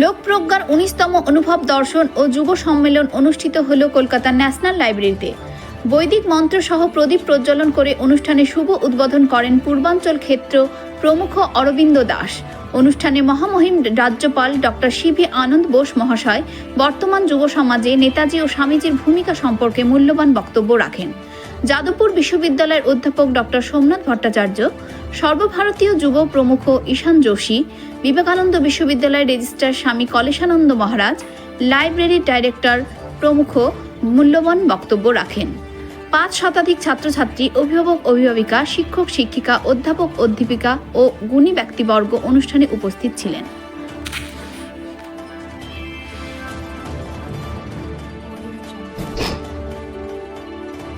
লোকপ্রজ্ঞার উনিশতম অনুভব দর্শন ও যুব সম্মেলন অনুষ্ঠিত হল কলকাতার ন্যাশনাল লাইব্রেরিতে। বৈদিক মন্ত্র সহ প্রদীপ প্রজ্বলন করে অনুষ্ঠানে শুভ উদ্বোধন করেন পূর্বাঞ্চল ক্ষেত্র প্রমুখ অরবিন্দ দাস। অনুষ্ঠানে মহামহিম রাজ্যপাল ডক্টর সিভি আনন্দ বোস মহাশয়, বর্তমান যুব সমাজে নেতাজি ও স্বামীজির ভূমিকা সম্পর্কে মূল্যবান বক্তব্য রাখেন। যাদবপুর বিশ্ববিদ্যালয়ের অধ্যাপক ডক্টর সোমনাথ ভট্টাচার্য, সর্বভারতীয় যুব প্রমুখ ঈশান যোশী, বিবেকানন্দ বিশ্ববিদ্যালয়ের রেজিস্ট্রার স্বামী কলেশানন্দ মহারাজ, লাইব্রেরি ডাইরেক্টর প্রমুখ মূল্যবান বক্তব্য রাখেন। পাঁচ শতাধিক ছাত্রছাত্রী, অভিভাবক, অভিভাবিকা, শিক্ষক, শিক্ষিকা, অধ্যাপক, অধ্যাপিকা ও গুণী ব্যক্তিবর্গ অনুষ্ঠানে উপস্থিত ছিলেন।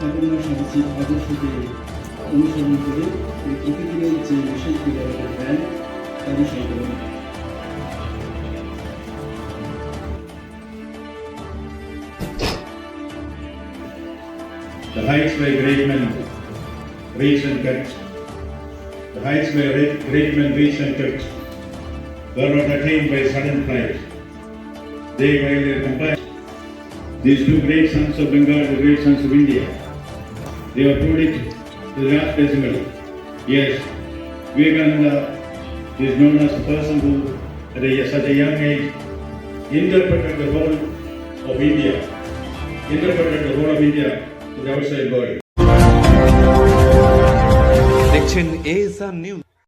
ঠাকুরমা সামাজিক আদর্শকে অনুসরণ করে এই প্রতিদিনের যে মেসেজগুলো আমাদের দেন তার বিষয়গুলো The heights by great men reach and cut. The heights by re- great men reach and cut were not attained by sudden flight. They by their compassion. These two great sons of Bengal, the great sons of India, they were proved it to the last decimal. Yes, Vivekananda is known as the person who, at a, such a young age, interpreted the whole of India, interpreted the whole of India to the outside world. দেখছেন ASR news